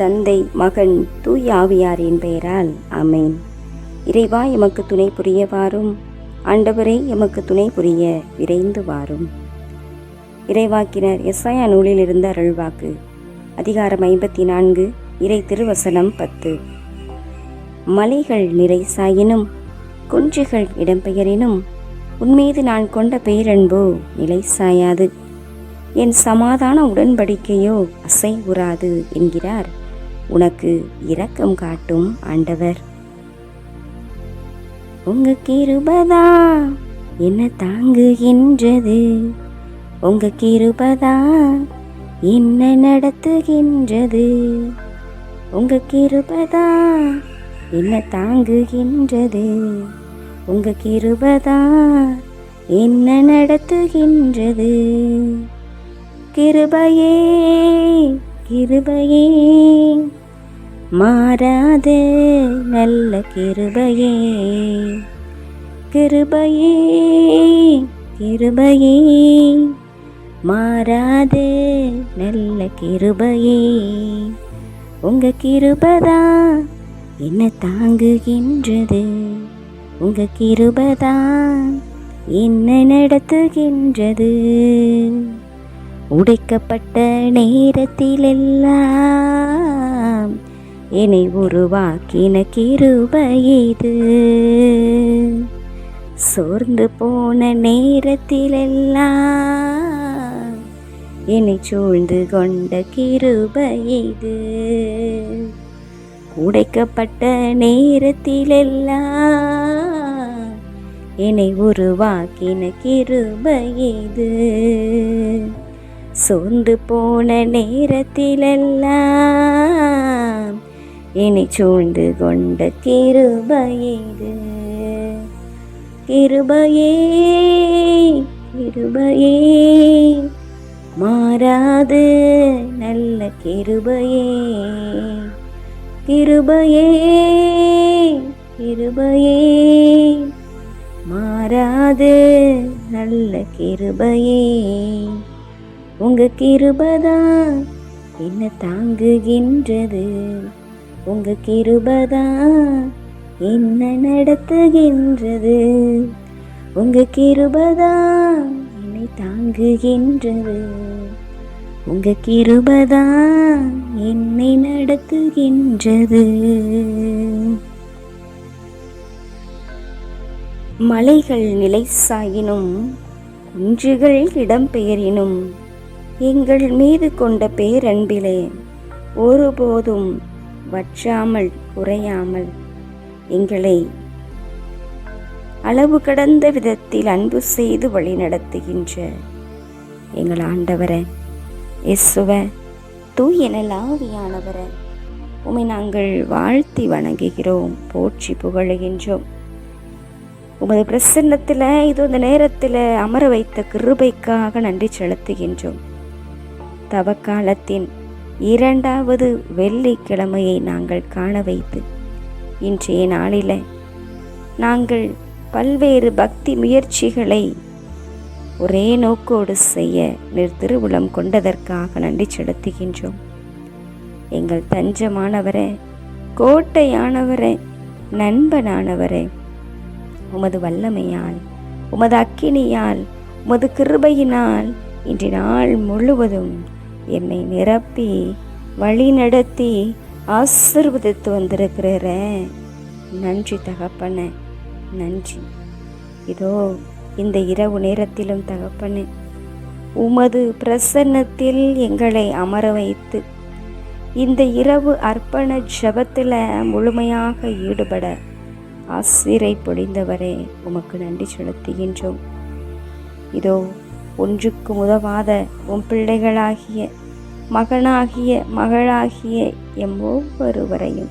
தந்தை மகன் தூய் ஆவியாரின் பெயரால். அமேன் இறைவா எமக்கு துணை புரிய வாரும். ஆண்டவரே எமக்கு துணை புரிய விரைந்து வாரும். இறைவாக்கினர் எஸ்ஐயா நூலில் இருந்த அருள்வாக்கு அதிகாரம் ஐம்பத்தி நான்கு இறை திருவசனம் பத்து. மலைகள் நிறை சாயினும் குன்றுகள் இடம்பெயரினும் உன்மீது நான் கொண்ட பேரன்போ நிலை சாயாது என் சமாதான உடன்படிக்கையோ அசை உறாது என்கிறார். உனக்கு இரக்கம் காட்டும் ஆண்டவர். உங்க கிருபதா என்ன தாங்குகின்றது? உங்க கிருபதா என்ன நடத்துகின்றது? உங்க கிருபதா என்ன தாங்குகின்றது? உங்க கிருபதா என்ன நடத்துகின்றது? கிருபையே கிருபையே. மாறாதே நல்ல கிருபையே. கிருபையே கிருபையே. மாறாதே நல்ல கிருபையே. உங்க கிருபதா என்ன தாங்குகின்றது? உங்க கிருபதா என்ன நடத்துகின்றது? உடைக்கப்பட்ட நேரத்திலெல்லாம் என்னை உருவாக்கின கிருபை இது. சோர்ந்து போன நேரத்திலெல்லாம் என்னை சூழ்ந்து கொண்ட கிருபை இது. உடைக்கப்பட்ட நேரத்திலெல்லாம் என்னை உருவாக்கின கிருபை இது. சோர்ந்து போன நேரத்திலெல்லாம் என்னை சூழ்ந்து கொண்ட கிருபையேது கிருபையே கிருபையே மாறாது நல்ல கிருபையே. கிருபையே கிருபையே மாறாது நல்ல கிருபையே. உங்க கிருபதா என்ன தாங்குகின்றது. உங்க கிருபதா என்ன நடத்துகின்றது? உங்க கிருபதா என்னை தாங்குகின்றது? உங்க கிருபதா என்னை நடத்துகின்றது? மலைகள் நிலை சாயினும் குன்றுகள் இடம்பெயரினும் எங்கள் மீது கொண்ட பேரன்பிலே ஒருபோதும் வற்றாமல் குறையாமல் எங்களை அளவு கடந்த விதத்தில் அன்பு செய்து வழிநடத்துகின்ற எங்கள் ஆண்டவரை. இயேசுவ தூயனலாவியானவர உமை நாங்கள் வாழ்த்தி வணங்குகிறோம் போற்றி புகழுகின்றோம். உமது பிரசன்னத்தில் இது இந்த நேரத்தில் அமர வைத்த கிருபைக்காக நன்றி செலுத்துகின்றோம். தவக்காலத்தின் இரண்டாவது வெள்ளிக்கிழமையை நாங்கள் காண வைத்து இன்றைய நாளில் நாங்கள் பல்வேறு பக்தி முயற்சிகளை ஒரே நோக்கோடு செய்ய நீர் திருவுளம் கொண்டதற்காக நன்றி செலுத்துகின்றோம். எங்கள் தஞ்சமானவரே கோட்டையானவரே நண்பனானவரே உமது வல்லமையால் உமது அக்கினியால் உமது கிருபையினால் இன்று நாள் முழுவதும் என்னை நிரப்பி வழி நடத்தி ஆசிர்வதித்து வந்திருக்கிறற நன்றி தகப்பன நன்றி. இதோ இந்த இரவு நேரத்திலும் தகப்பனே உமது பிரசன்னத்தில் எங்களை அமர வைத்து இந்த இரவு அர்ப்பண ஜபத்தில் முழுமையாக ஈடுபட ஆசிரை பொழிந்தவரே உமக்கு நன்றி செலுத்துகின்றோம். இதோ ஒன்றுக்கு உதவாத உன் பிள்ளைகளாகிய மகனாகிய மகளாகிய எம் ஒவ்வொருவரையும்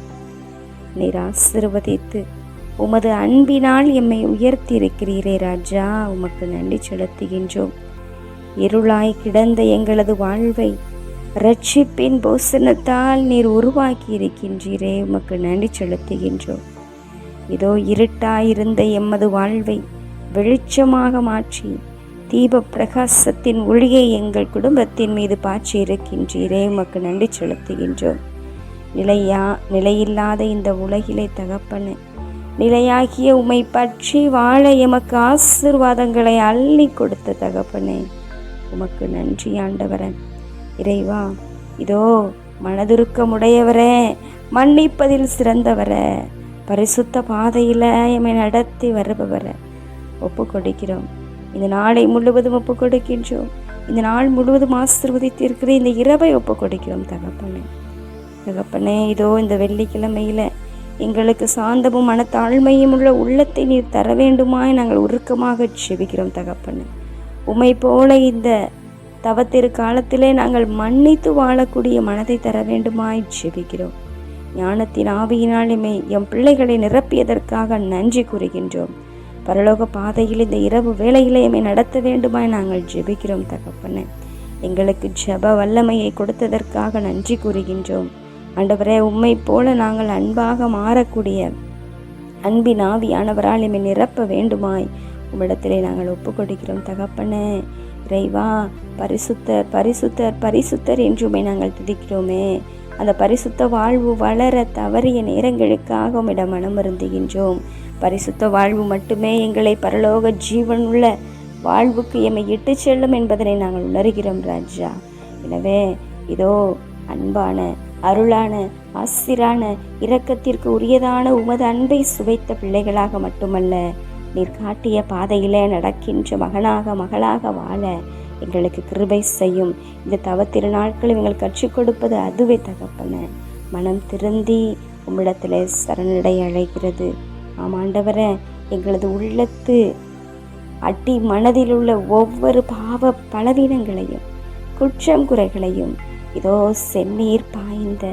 நீர் ஆசிர்வதித்து உமது அன்பினால் எம்மை உயர்த்தியிருக்கிறீரே ராஜா உமக்கு நன்றி செலுத்துகின்றோம். இருளாய் கிடந்த எங்களது வாழ்வை ரட்சிப்பின் போசனத்தால் நீர் உருவாக்கி இருக்கின்றீரே உமக்கு நன்றி செலுத்துகின்றோம். இதோ இருட்டாயிருந்த எமது வாழ்வை வெளிச்சமாக மாற்றி தீப பிரகாசத்தின் ஒளியை எங்கள் குடும்பத்தின் மீது பாய்ச்சி இருக்கின்றீரே உமக்கு நன்றி செலுத்துகின்றோம். நிலையா நிலையில்லாத இந்த உலகிலே தகப்பனு நிலையாகிய உம்மை பற்றி வாழ எமக்கு ஆசிர்வாதங்களை அள்ளி கொடுத்த தகப்பனே உமக்கு நன்றி ஆண்டவரே. இறைவா இதோ மனதுருக்கமுடையவரே மன்னிப்பதில் சிறந்தவரே பரிசுத்த பாதையில் எம்மை நடத்தி வருபவரை ஒப்பு கொடுக்கிறோம் இந்த நாளை முழுவதும் ஒப்பு கொடுக்கின்றோம் இந்த நாள் முழுவதும் ஆசிர்வதித்திருக்கிற இந்த இரவை ஒப்பு கொடுக்கிறோம் தகப்பனே. தகப்பனே இதோ இந்த வெள்ளிக்கிழமையில் எங்களுக்கு சாந்தமும் மனத்தாழ்மையும் உள்ள உள்ளத்தை நீர் தர வேண்டுமாய் நாங்கள் உருக்கமாக செபிக்கிறோம் தகப்பனே. உம்மை போல இந்த தவத்திரு காலத்திலே நாங்கள் மன்னித்து வாழக்கூடிய மனதை தர வேண்டுமாய் ஜெபிக்கிறோம் ஞானத்தின் ஆவியினாலுமே எம் பிள்ளைகளை நிரப்பியதற்காக நன்றி கூறுகின்றோம். பரலோக பாதையில் இந்த இரவு வேலையிலேயுமே எம்மை நடத்த வேண்டுமாய் நாங்கள் ஜெபிக்கிறோம் தகப்பனே. எங்களுக்கு ஜெப வல்லமையை கொடுத்ததற்காக நன்றி கூறுகின்றோம். ஆண்டவரே உம்மை போல நாங்கள் அன்பாக மாறக்கூடிய அன்பின் ஆவியானவரால் எம்மை நிரப்ப வேண்டுமாய் உம்மிடத்திலே நாங்கள் ஒப்பு கொடுக்கிறோம் தகப்பனே. இறைவா பரிசுத்தர் பரிசுத்தர் பரிசுத்தர் என்று உம்மை நாங்கள் துதிக்கிறோமே. அந்த பரிசுத்த வாழ்வு வளர தவறிய நேரங்களுக்காக உம்மிடம் மனமருந்துகின்றோம். பரிசுத்த வாழ்வு மட்டுமே எங்களை பரலோக ஜீவனுள்ள வாழ்வுக்கு எம்மை இட்டு செல்லும் என்பதனை நாங்கள் உணர்கிறோம் ராஜா. எனவே இதோ அன்பான அருளான ஆசிரான இரக்கத்திற்கு உரியதான உமது அன்பை சுவைத்த பிள்ளைகளாக மட்டுமல்ல நீர் காட்டிய பாதையிலே நடக்கின்ற மகனாக மகளாக வாழ எங்களுக்கு கிருபை செய்யும். இந்த தவ திருநாட்கள் எங்கள் கற்றுக் கொடுப்பது அதுவே தகப்பன. மனம் திருந்தி உம்மிடத்தில் சரணடை அழைக்கிறது. ஆமாண்டவரை எங்களது உள்ளத்து அடி மனதில் உள்ள ஒவ்வொரு பாவ பலவீனங்களையும் குற்றம் குறைகளையும் இதோ செந்நீர் பாய்ந்த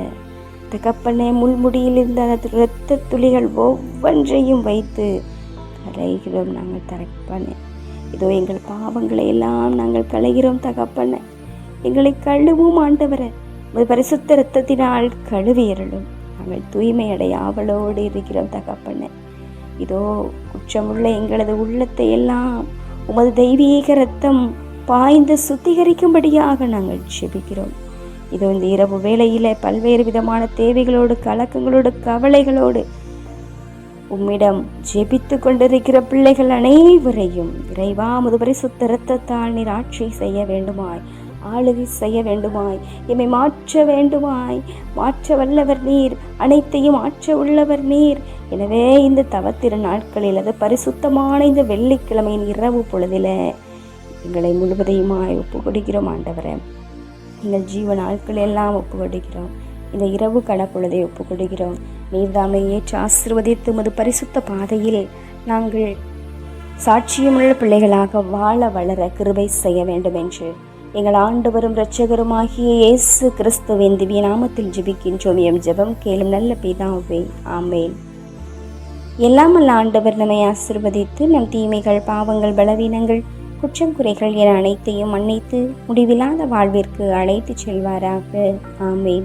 தகப்பனே முள்முடியில் இருந்த அந்த இரத்த துளிகள் ஒவ்வொன்றையும் வைத்து கரைகிறோம் நாங்கள் தகப்பனே இதோ எங்கள் பாவங்களை எல்லாம் நாங்கள் களைகிறோம் தகப்பன. எங்களை கழுவும் ஆண்டவரை. உமது பரிசுத்த இரத்தத்தினால் கழுவியறலும் நாங்கள் தூய்மை அடைய ஆவலோடு இருக்கிறோம் தகப்பன. இதோ குற்றமுள்ள எங்களது உள்ளத்தை எல்லாம் உமது தெய்வீக ரத்தம் பாய்ந்து சுத்திகரிக்கும்படியாக நாங்கள் ஜெபிக்கிறோம். இதோ இந்த இரவு வேளையில் பல்வேறு விதமான தேவைகளோடு கலக்கங்களோடு கவலைகளோடு உம்மிடம் ஜெபித்து கொண்டிருக்கிற பிள்ளைகள் அனைவரையும் இறைவா முதுபரி சுத்த இரத்தத்தால் நீர் ஆட்சி செய்ய வேண்டுமாய் ஆளுகை செய்ய வேண்டுமாய் எம்மை மாற்ற வேண்டுமாய். மாற்ற வல்லவர் நீர் அனைத்தையும் மாற்ற உள்ளவர் நீர். எனவே இந்த தவத்திரு நாட்களில் அது பரிசுத்தமான இந்த வெள்ளிக்கிழமையின் இரவு பொழுதில எங்களை முழுவதையுமாய் ஒப்பு கொடுக்கிறோம் ஆண்டவரே. எங்கள் ஜீவ நாட்கள் எல்லாம் ஒப்பு கொடுக்கிறோம் இந்த இரவு கடப்பொழுதை ஒப்பு கொடுக்கிறோம் நீர்தாமை ஏற்று ஆசிர்வதித்து உமது பரிசுத்த பாதையில் நாங்கள் சாட்சியமுள்ள பிள்ளைகளாக வாழ வளர கிருபை செய்ய வேண்டும் என்று எங்கள் ஆண்டவரும் இரட்சகருமாகிய இயேசு கிறிஸ்துவின் திவ்ய நாமத்தில் ஜெபிக்கின்றோம். எம் ஜெபம் கேளும் நல்ல பிதாவே ஆமேன். எல்லாம் ஆண்டவர் நம்மை ஆசிர்வதித்து நம் தீமைகள் பாவங்கள் பலவீனங்கள் குற்றம் குறைகள் என அனைத்தையும் மன்னித்து முடிவில்லாத வாழ்விற்கு அழைத்துச் செல்வாராக. ஆமேன்.